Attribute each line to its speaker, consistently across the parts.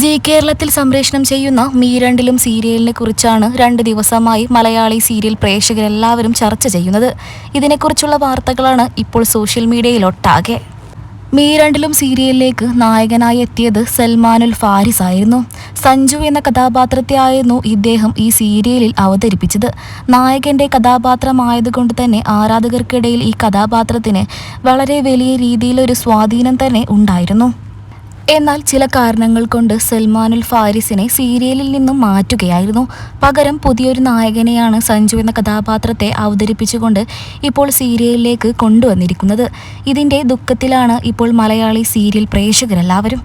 Speaker 1: G കേരളത്തിൽ സംപ്രേഷണം ചെയ്യുന്ന മീരണ്ടിലും സീരിയലിനെ കുറിച്ചാണ് രണ്ട് ദിവസമായി മലയാളി സീരിയൽ പ്രേക്ഷകരെല്ലാവരും ചർച്ച ചെയ്യുന്നത്. ഇതിനെക്കുറിച്ചുള്ള വാർത്തകളാണ് ഇപ്പോൾ സോഷ്യൽ മീഡിയയിൽ ഒട്ടാകെ മീരണ്ടിലും സീരിയലിലേക്ക് നായകനായി എത്തിയത് സൽമാനുൽ ഫാരിസ് ആയിരുന്നു. സഞ്ജു എന്ന കഥാപാത്രത്തെ ആയിരുന്നു ഇദ്ദേഹം ഈ സീരിയലിൽ അവതരിപ്പിച്ചത്. നായകന്റെ കഥാപാത്രമായതുകൊണ്ട് തന്നെ ആരാധകർക്കിടയിൽ ഈ കഥാപാത്രത്തിന് വളരെ വലിയ രീതിയിലൊരു സ്വാധീനം തന്നെ ഉണ്ടായിരുന്നു. എന്നാൽ ചില കാരണങ്ങൾ കൊണ്ട് സൽമാനുൽ ഫാരിസിനെ സീരിയലിൽ നിന്നും മാറ്റുകയായിരുന്നു. പകരം പുതിയൊരു നായകനെയാണ് സഞ്ജു എന്ന കഥാപാത്രത്തെ അവതരിപ്പിച്ചുകൊണ്ട് ഇപ്പോൾ സീരിയലിലേക്ക് കൊണ്ടുവന്നിരിക്കുന്നത്. ഇതിന്റെ ദുഃഖത്തിലാണ് ഇപ്പോൾ മലയാളി സീരിയൽ പ്രേക്ഷകരെല്ലാവരും.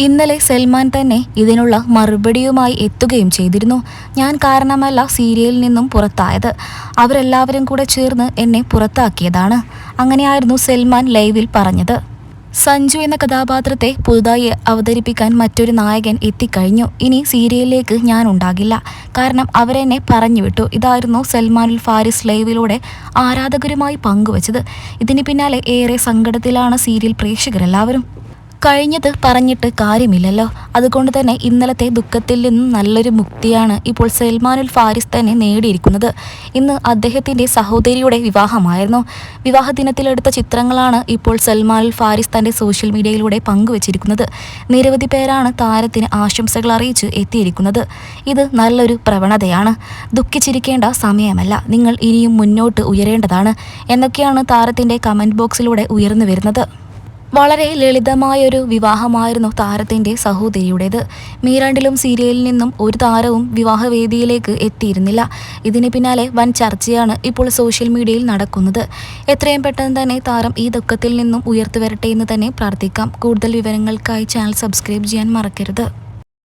Speaker 1: ഇന്നലെ സൽമാൻ തന്നെ ഇതിനുള്ള മറുപടിയുമായി എത്തുകയും ചെയ്തിരുന്നു. ഞാൻ കാരണമല്ല സീരിയലിൽ നിന്നും പുറത്തായത്. അവരെല്ലാവരും കൂടെ ചേർന്ന് എന്നെ പുറത്താക്കിയതാണ്. അങ്ങനെയായിരുന്നു സൽമാൻ ലൈവിൽ പറഞ്ഞത്. സഞ്ജു എന്ന കഥാപാത്രത്തെ പുതുതായി അവതരിപ്പിക്കാൻ മറ്റൊരു നായകൻ എത്തിക്കഴിഞ്ഞു. ഇനി സീരിയലിലേക്ക് ഞാൻ ഉണ്ടാകില്ല. കാരണം അവരെന്നെ പറഞ്ഞു വിട്ടു ഇതായിരുന്നു സൽമാനുൽ ഫാരിസ് ലൈവിലൂടെ ആരാധകരുമായി പങ്കുവച്ചത്. ഇതിന് പിന്നാലെ ഏറെ സങ്കടത്തിലാണ് സീരിയൽ പ്രേക്ഷകരെല്ലാവരും. കഴിഞ്ഞത് പറഞ്ഞിട്ട് കാര്യമില്ലല്ലോ. അതുകൊണ്ട് തന്നെ ഇന്നലത്തെ ദുഃഖത്തിൽ നിന്നും നല്ലൊരു മുക്തിയാണ് ഇപ്പോൾ സൽമാനുൽ ഫാരിസ് തന്നെ നേടിയിരിക്കുന്നത്. ഇന്ന് അദ്ദേഹത്തിന്റെ സഹോദരിയുടെ വിവാഹമായിരുന്നു. വിവാഹ ദിനത്തിലെടുത്ത ചിത്രങ്ങളാണ് ഇപ്പോൾ സൽമാനുൽ ഫാരിസ് തന്റെ സോഷ്യൽ മീഡിയയിലൂടെ പങ്കുവച്ചിരിക്കുന്നത്. നിരവധി പേരാണ് താരത്തിന് ആശംസകൾ അറിയിച്ച് എത്തിയിരിക്കുന്നത്. ഇത് നല്ലൊരു പ്രവണതയാണ്. ദുഃഖിച്ചിരിക്കേണ്ട സമയമല്ല. നിങ്ങൾ ഇനിയും മുന്നോട്ട് ഉയരേണ്ടതാണ് എന്നൊക്കെയാണ് താരത്തിന്റെ കമന്റ് ബോക്സിലൂടെ ഉയർന്നു വരുന്നത്. വളരെ ലളിതമായൊരു വിവാഹമായിരുന്നു താരത്തിന്റെ സഹോദരിയുടേത്. മീരാണ്ടിലും സീരിയലിൽ നിന്നും ഒരു താരവും വിവാഹവേദിയിലേക്ക് എത്തിയിരുന്നില്ല. ഇതിന് പിന്നാലെ വൻ ചർച്ചയാണ് ഇപ്പോൾ സോഷ്യൽ മീഡിയയിൽ നടക്കുന്നത്. എത്രയും പെട്ടെന്ന് തന്നെ താരം ഈ ദുഃഖത്തിൽ നിന്നും ഉയർത്തു വരട്ടെ എന്ന് തന്നെ പ്രാർത്ഥിക്കാം. കൂടുതൽ വിവരങ്ങൾക്കായി ചാനൽ സബ്സ്ക്രൈബ് ചെയ്യാൻ മറക്കരുത്.